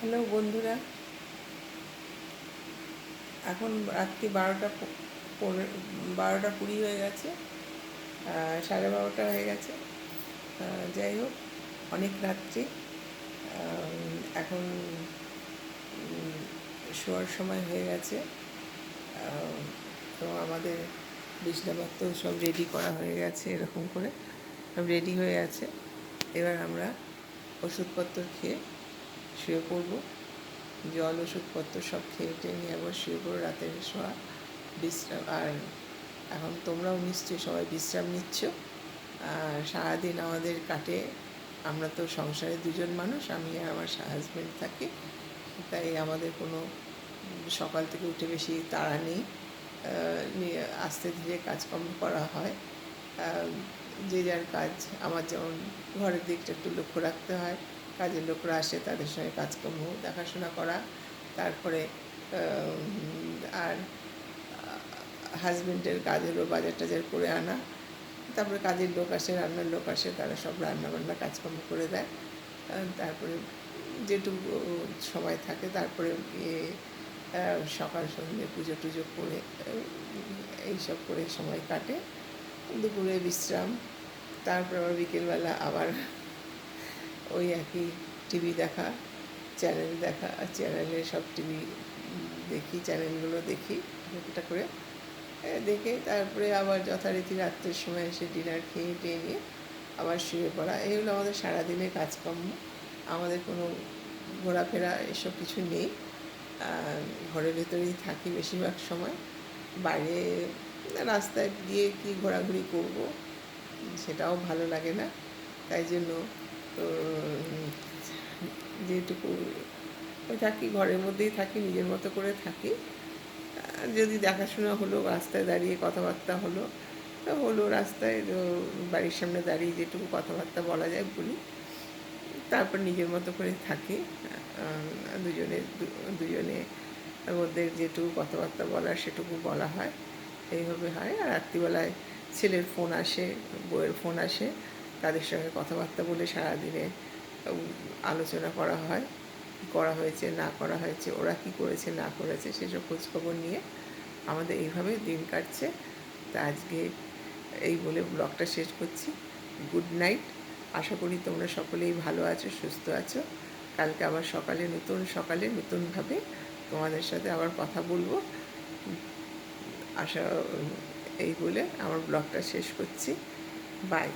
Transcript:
Hello বন্ধুরা। এখন রাত্রি বারোটা পনেরো বারোটা কুড়ি হয়ে গেছে সাড়ে বারোটা হয়ে গেছে। যাই হোক, অনেক রাত্রি। এখন শোয়ার সময় হয়ে গেছে। তো আমাদের বিছনাপত্র সব রেডি করা হয়ে গেছে এরকম করে। সব রেডি হয়ে আছে এবার আমরা ওষুধপত্র খেয়ে শুয়ে পড়ব। জল, ওষুধপত্র সব খেয়ে টেয়ে নিয়ে আবার শুয়ে পড়ো রাতের শোয়া। বিশ্রাম, আর এখন তোমরাও নিশ্চয়ই সবাই বিশ্রাম নিচ্ছ। আর সারাদিন আমাদের কাটে। আমরা তো সংসারে দুজন মানুষ, আমি আর আমার হাজব্যান্ড থাকি। তাই আমাদের কোনো সকাল থেকে উঠে বেশি তাড়া নেই। আস্তে ধীরে কাজকর্ম করা হয়। যে যার কাজ। আমার যেমন ঘরের দিকটা একটু লক্ষ্য রাখতে হয়। কাজের লোকরা আসে, তাদের সঙ্গে কাজকর্ম, দেখাশোনা করা, তারপরে আর হাজবেন্ডের কাজ হলো বাজার টাজার করে আনা, তারপরে কাজের লোক আসে, রান্নার লোক আসে, তারা সব রান্নাবান্না কাজকর্ম করে দেয়। তারপরে যেটুকু সময় থাকে, তারপরে সকাল সন্ধ্যে পুজো টুজো করে এইসব করে সময় কাটে। দুপুরে বিশ্রাম, তারপর আবার বিকেলবেলা আবার ওই একই টিভি দেখা চ্যানেল দেখা চ্যানেলে সব টিভি দেখি চ্যানেলগুলো দেখি একটা করে দেখে তারপরে আবার যথারীতি রাত্রের সময় এসে ডিনার খেয়ে টেয়ে নিয়ে আবার শুয়ে পড়া। এই হলো আমাদের সারাদিনের কাজকর্ম। আমাদের কোনো ঘোরাফেরা এসব কিছু নেই। ঘরের ভেতরেই থাকি বেশিরভাগ সময়। বাইরে রাস্তায় গিয়ে কি ঘোরাঘুরি করব, সেটাও ভালো লাগে না। তাই জন্য উম, যেটুকু থাকি ঘরের মধ্যেই থাকি নিজের মতো করে থাকি। যদি দেখাশোনা হলো রাস্তায় দাঁড়িয়ে কথাবার্তা হলো তা হলো রাস্তায় তো বাড়ির সামনে দাঁড়িয়ে যেটুকু কথাবার্তা বলা যায় বলি। তারপর নিজের মতো করে থাকি। দুজনে দুজনে মধ্যে যেটুকু কথাবার্তা বলার সেটুকু বলা হয়। এইভাবে হয়। আর রাত্রিবেলায় ছেলের ফোন আসে বউয়ের ফোন আসে। তাদের সঙ্গে কথাবার্তা বলে সারাদিনে আলোচনা করা হয় করা হয়েছে, না করা হয়েছে, ওরা কি করেছে, না করেছে, সেসব খোঁজখবর নিয়ে আমাদের এইভাবে দিন কাটছে। তা আজকে এই বলে ব্লগটা শেষ করছি। Good night. আশা করি তোমরা সকলেই ভালো আছো, সুস্থ আছো। কালকে আবার সকালে নতুন, সকালে নতুনভাবে তোমাদের সাথে আবার কথা বলব। আশা, এই বলে আমার ব্লগটা শেষ করছি। বাই।